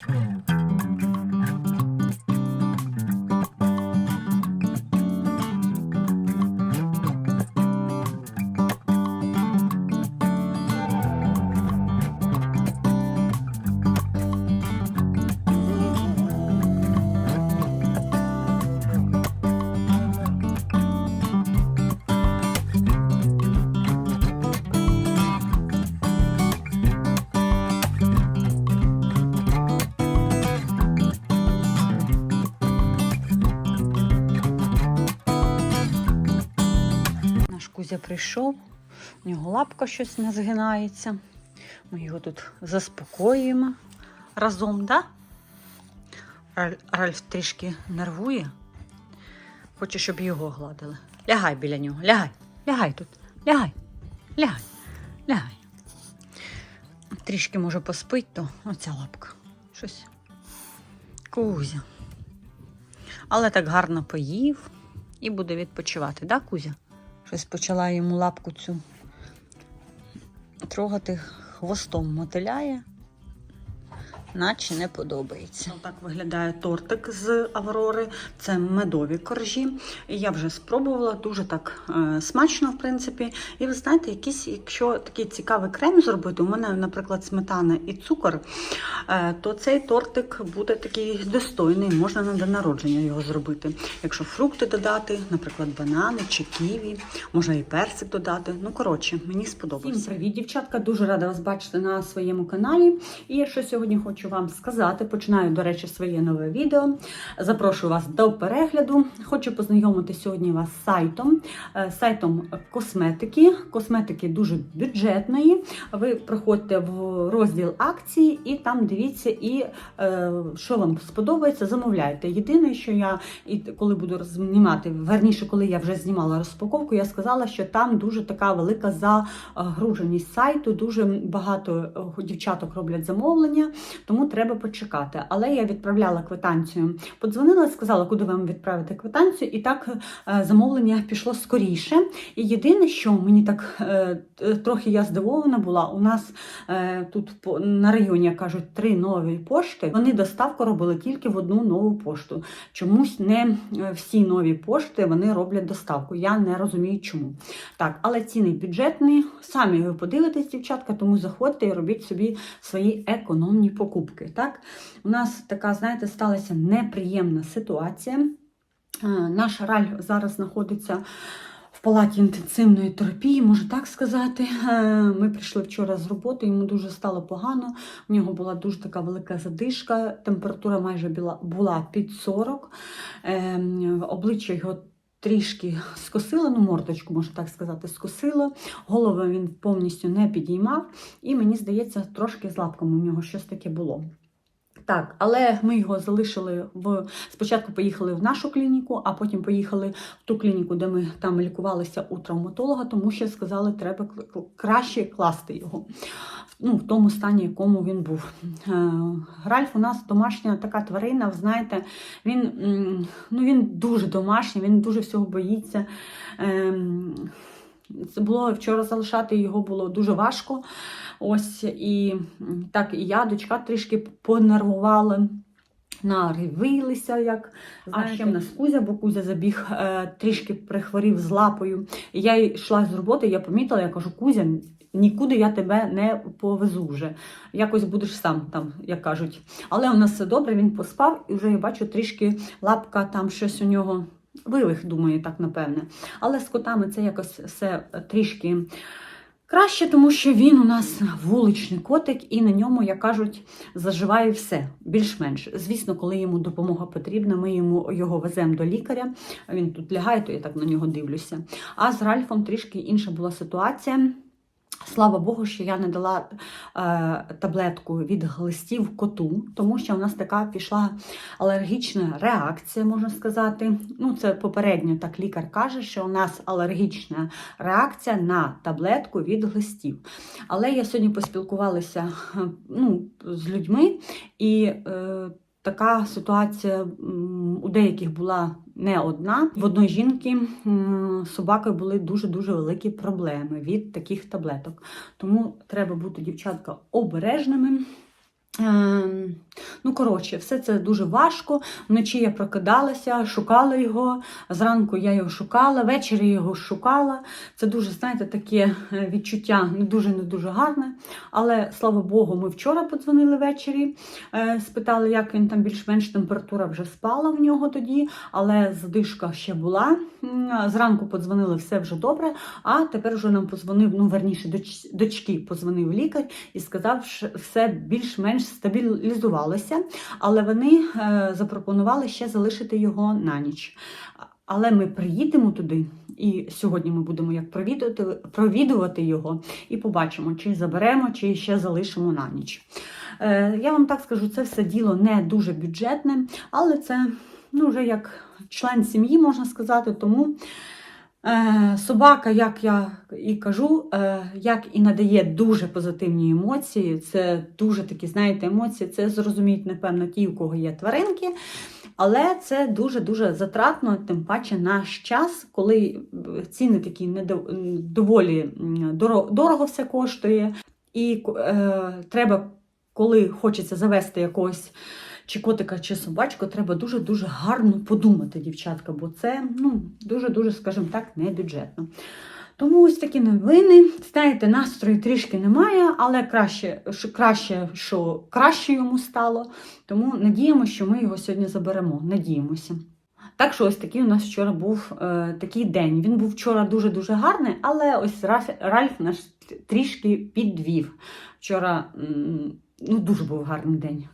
Наш Кузя прийшов, у нього лапка щось не згинається. Ми його тут заспокоюємо разом, да? Ральф трішки нервує. Хоче, щоб його гладили. Лягай біля нього, лягай, лягай тут, лягай, лягай, лягай. Трішки може поспить, то оця лапка. Щось. Кузя. Але так гарно поїв і буде відпочивати, да, Кузя? Щось почала йому лапку цю трогати хвостом мотиляє, наче не подобається. Так виглядає тортик з Аврори. Це медові коржі. Я вже спробувала, дуже так е, смачно, в принципі. І ви знаєте, якийсь, якщо такий цікавий крем зробити, у мене, наприклад, сметана і цукор, е, то цей тортик буде такий достойний, можна на день народження його зробити. Якщо фрукти додати, наприклад, банани чи ківі, можна і персик додати. Ну, коротше, мені сподобалося. Всім привіт, дівчатка! Дуже рада вас бачити на своєму каналі. І що сьогодні хочу вам сказати, починаю, до речі, своє нове відео. Запрошую вас до перегляду. Хочу познайомити сьогодні вас з сайтом, е, сайтом косметики. Косметики дуже бюджетної. Ви приходьте в розділ акції і там дивіться, і е, що вам сподобається, замовляйте. Єдине, що я і коли буду знімати, верніше, коли я вже знімала розпаковку, я сказала, що там дуже така велика загруженість сайту, дуже багато е, дівчаток роблять замовлення, тому треба почекати. Але я відправляла квитанцію. Подзвонила, сказала, куди вам відправити квитанцію, і так е, замовлення пішло скоріше. І єдине, що мені так е, трохи я здивована була, у нас е, тут на районі як кажуть три нові пошти. Вони доставку робили тільки в одну нову пошту. Чомусь не всі нові пошти вони роблять доставку. Я не розумію, чому. Так, але ціни бюджетні. Самі ви подивитесь, дівчатка, тому заходьте і робіть собі свої економні покупки. Так, у нас така, знаєте, сталася неприємна ситуація. Е, Наш раль зараз знаходиться в палаті інтенсивної терапії, можу так сказати. Е, Ми прийшли вчора з роботи, йому дуже стало погано. У нього була дуже така велика задишка, температура майже була, під 40. Е, Обличчя його трішки скосила, ну мордочку, можна так сказати, скосило. Голову він повністю не підіймав, і мені здається, трошки з лапками у нього щось таке було. Так, але ми його залишили в спочатку поїхали в нашу клініку, а потім поїхали в ту клініку, де ми там лікувалися у травматолога, тому що сказали, треба краще класти його. Ну, в тому стані, якому він був. Е, Ральф у нас домашня така тварина, ви знаєте, він, ну, він дуже домашній, він дуже всього боїться. Це було вчора залишати його було дуже важко. Ось і так і я, дочка трішки понервувала. Наривилися, як а ще в нас Кузя, бо Кузя забіг, е, трішки прихворів з лапою. І я йшла з роботи, я помітила, я кажу, Кузя, нікуди я тебе не повезу вже. Якось будеш сам там, як кажуть. Але у нас все добре, він поспав, і вже я бачу трішки лапка, там щось у нього вивих, думаю, так напевне. Але з котами це якось все трішки. Краще, тому що він у нас вуличний котик, і на ньому, як кажуть, заживає все більш-менш. Звісно, коли йому допомога потрібна, ми йому його веземо до лікаря. Він тут лягає, то я так на нього дивлюся. А з Ральфом трішки інша була ситуація. Слава Богу, що я не дала е, таблетку від глистів коту, тому що у нас така пішла алергічна реакція, можна сказати. Ну, це попередньо так лікар каже, що у нас алергічна реакція на таблетку від глистів. Але я сьогодні поспілкувалася ну, з людьми, і е, така ситуація у деяких була не одна. В одної жінки з собакою були дуже-дуже великі проблеми від таких таблеток. Тому треба бути, дівчатка, обережними. Ем, Ну, коротше, все це дуже важко. Вночі я прокидалася, шукала його. Зранку я його шукала, ввечері його шукала. Це дуже, знаєте, таке е, відчуття не дуже не дуже гарне. Але слава Богу, ми вчора подзвонили ввечері, е, спитали, як він там більш-менш температура вже спала в нього тоді, але задишка ще була. Зранку подзвонили, все вже добре. А тепер вже нам подзвонив, ну верніше, доч- дочки подзвонив лікар і сказав, що все більш-менш стабілізувалося, але вони е, запропонували ще залишити його на ніч. Але ми приїдемо туди, і сьогодні ми будемо як провідувати, провідувати його і побачимо, чи заберемо, чи ще залишимо на ніч. Е, я вам так скажу, це все діло не дуже бюджетне, але це ну, вже як член сім'ї, можна сказати, тому. Е, Собака, як я і кажу, е, як і надає дуже позитивні емоції. Це дуже такі, знаєте, емоції. Це зрозуміють, напевно, ті, у кого є тваринки. Але це дуже-дуже затратно, тим паче наш час, коли е, ціни такі недо- доволі м, доро- дорого все коштує. І е, треба, коли хочеться завести якогось чи котика, чи собачку, треба дуже-дуже гарно подумати, дівчатка, бо це ну, дуже-дуже, скажімо так, не бюджетно. Тому ось такі новини. Знаєте, настрою трішки немає, але краще, краще, що краще йому стало. Тому надіємося, що ми його сьогодні заберемо. Надіємося. Так що ось такий у нас вчора був е, такий день. Він був вчора дуже-дуже гарний, але ось Раф, Ральф наш трішки підвів. Вчора ну, дуже був гарний день.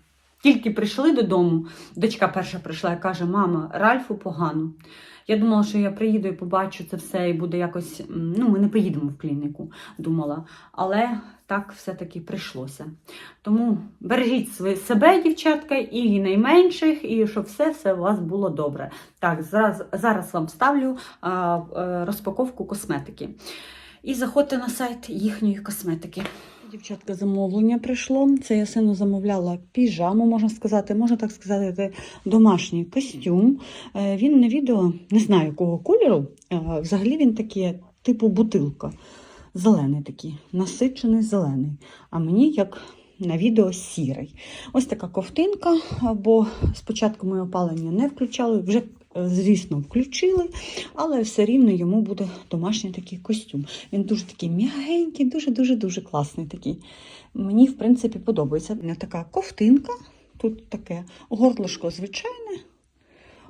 Тільки прийшли додому, дочка перша прийшла і каже: Мама, Ральфу погано. Я думала, що я приїду і побачу це все, і буде якось. Ну, ми не поїдемо в клініку, думала. Але так все-таки прийшлося. Тому бережіть себе, дівчатка, і найменших, і щоб все, все у вас було добре. Так, зараз, зараз вам ставлю е, розпаковку косметики. І заходьте на сайт їхньої косметики. Дівчатка, замовлення прийшло. Це я сину замовляла піжаму, можна сказати, можна так сказати, це домашній костюм. Е, Він на відео не знаю якого кольору. е, Взагалі він такий, типу бутилка. Зелений такий, насичений зелений. А мені як на відео сірий. Ось така ковтинка, бо спочатку ми опалення не включали, вже, звісно, включили, але все рівно йому буде домашній такий костюм. Він дуже такий м'ягенький, дуже-дуже дуже класний такий. Мені, в принципі, подобається. У мене така ковтинка, тут таке горлышко звичайне.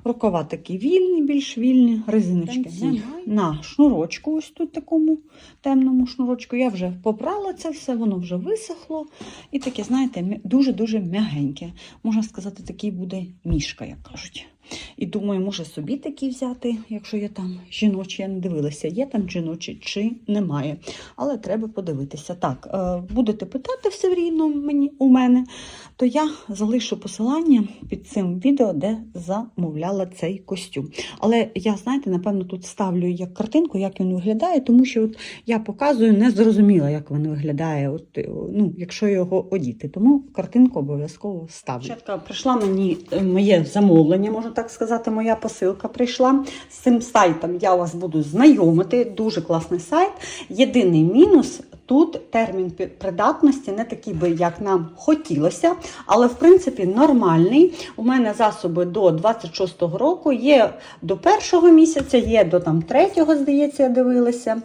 Рукава такі вільні, більш вільні, резиночки На шнурочку, ось тут такому темному шнурочку. Я вже попрала це все, воно вже висохло. І таке, знаєте, дуже-дуже м'ягеньке. Можна сказати, такий буде мішка, як кажуть. І думаю, може собі такий взяти, якщо є там жіночі, я не дивилася, є там жіночі чи немає. Але треба подивитися. Так, е, будете питати все рівно мені у мене, то я залишу посилання під цим відео, де замовляла цей костюм. Але я, знаєте, напевно, тут ставлю як картинку, як він виглядає, тому що от я показую, не зрозуміла, як він виглядає, от, е, ну, якщо його одіти. Тому картинку обов'язково ставлю. Дівчатка, прийшла мені е, моє замовлення, можна так сказати, моя посилка прийшла. З цим сайтом я вас буду знайомити. Дуже класний сайт. Єдиний мінус. Тут термін придатності не такий би, як нам хотілося, але в принципі нормальний. У мене засоби до 26-го року, є до першого місяця, є до там третього, здається, я дивилася.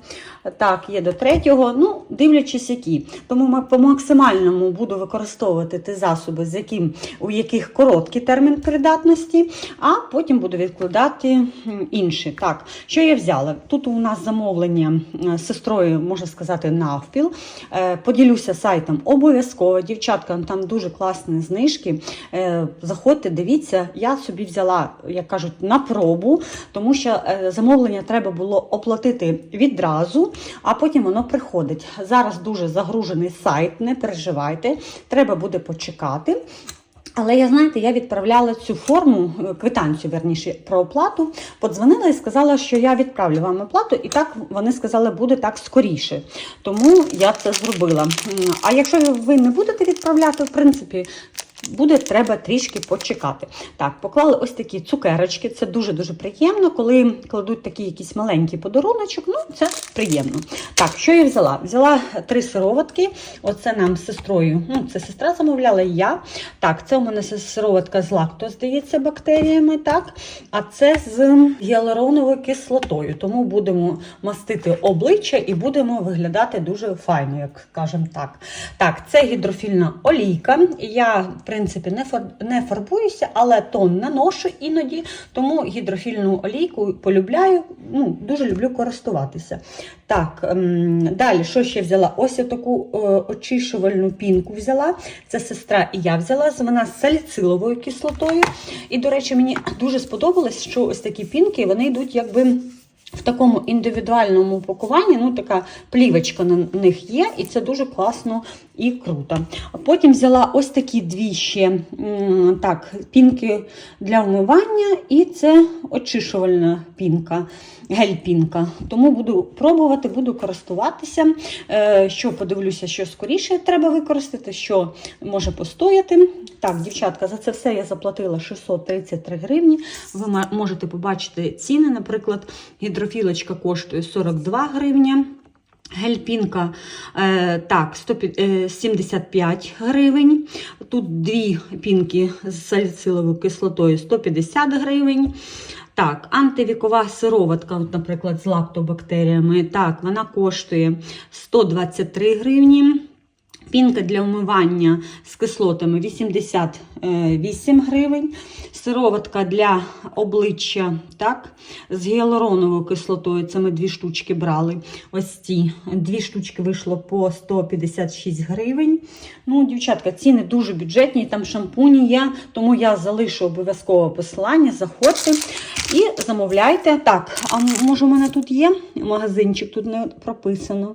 Так, є до третього, ну, дивлячись, які. Тому ми по максимальному буду використовувати ті засоби, з яким, у яких короткий термін придатності, а потім буду відкладати інші. Так, що я взяла? Тут у нас замовлення е, з сестрою, можна сказати, навпіл. Е, Поділюся сайтом обов'язково. Дівчатка, там дуже класні знижки. Е, Заходьте, дивіться. Я собі взяла, як кажуть, на пробу, тому що е, замовлення треба було оплатити відразу, а потім воно приходить. Зараз дуже загружений сайт, не переживайте, треба буде почекати. Але я знаєте, я відправляла цю форму, е, квитанцію верніше про оплату. Подзвонила і сказала, що я відправлю вам оплату, і так вони сказали, буде так скоріше. Тому я це зробила. А якщо ви не будете відправляти, в принципі, буде треба трішки почекати. Так, поклали ось такі цукерочки. Це дуже-дуже приємно. Коли кладуть такий якийсь маленький подаруночок, ну це приємно. Так, що я взяла? Взяла три сироватки. Оце нам з сестрою. Ну, це сестра замовляла і я. Так, це у мене сироватка з лакто, здається, бактеріями. Так, а це з гіалуроновою кислотою. Тому будемо мастити обличчя і будемо виглядати дуже файно, як скажемо так. Так, це гідрофільна олійка. Я, принципі, не фар... не фарбуюся, але тон наношу іноді, тому гідрофільну олійку полюбляю. Ну, дуже люблю користуватися. Так, ем, далі, що ще взяла? Ось я таку е, очищувальну пінку взяла. Це сестра і я взяла. Вона з саліциловою кислотою. І, до речі, мені дуже сподобалось, що ось такі пінки вони йдуть якби. В такому індивідуальному пакуванні, ну така плівочка на них є, і це дуже класно і круто. Потім взяла ось такі дві ще так, пінки для вмивання, і це очищувальна пінка, гель-пінка. Тому буду пробувати, буду користуватися. Е, що подивлюся, що скоріше треба використати, що може постояти. Так, дівчатка, за це все я заплатила 633 гривні. Ви можете побачити ціни, наприклад, гідрофілочка коштує 42 гривні. Гельпінка е, так, 100, е, 75 гривень. Тут дві пінки з саліциловою кислотою 150 гривень. Так, антивікова сироватка, от, наприклад, з лактобактеріями, так, вона коштує 123 гривні. Пінка для вмивання з кислотами 88 гривень. Сироватка для обличчя так, з гіалуроновою кислотою. Це ми дві штучки брали. Ось ці дві штучки вийшло по 156 гривень. Ну, дівчатка, ціни дуже бюджетні, там шампуні є, тому я залишу обов'язково посилання. Заходьте і замовляйте. Так, а може у мене тут є магазинчик, тут не прописано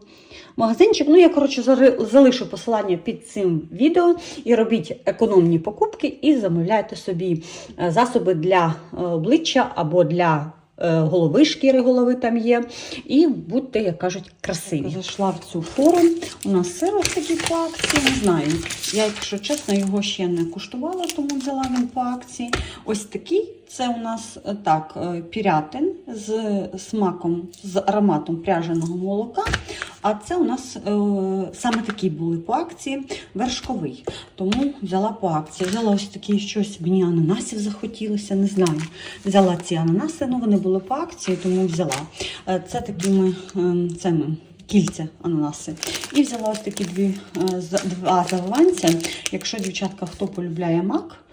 магазинчик. Ну, я, коротше, залишу посилання під цим відео і робіть економні покупки і замовляйте собі е, засоби для е, обличчя або для е, голови, шкіри голови там є. І будьте, як кажуть, красиві. Зайшла в цю фору. У нас сир ось такий по акції, не знаю. Я, якщо чесно, його ще не куштувала, тому взяла він по акції. Ось такий. Це у нас е, так, е, пірятин з смаком, з ароматом пряженого молока. А це у нас е, саме такі були по акції вершковий. Тому взяла по акції. Взяла ось такі щось, мені ананасів захотілося, не знаю. Взяла ці ананаси, ну вони були по акції, тому взяла. Е, це такими е, цими. Кільця ананаси. І взяла ось такі дві, е, два завиванця. Якщо дівчатка хто полюбляє мак, е,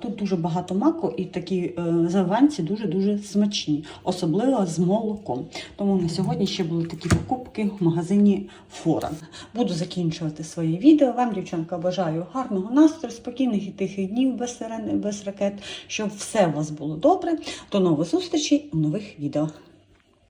тут дуже багато маку і такі е, завиванці дуже-дуже смачні, особливо з молоком. Тому на сьогодні ще були такі покупки в магазині Форан. Буду закінчувати своє відео. Вам, дівчатка, бажаю гарного настрою, спокійних і тихих днів без сирен, без ракет, щоб все у вас було добре. До нових зустрічей у нових відео.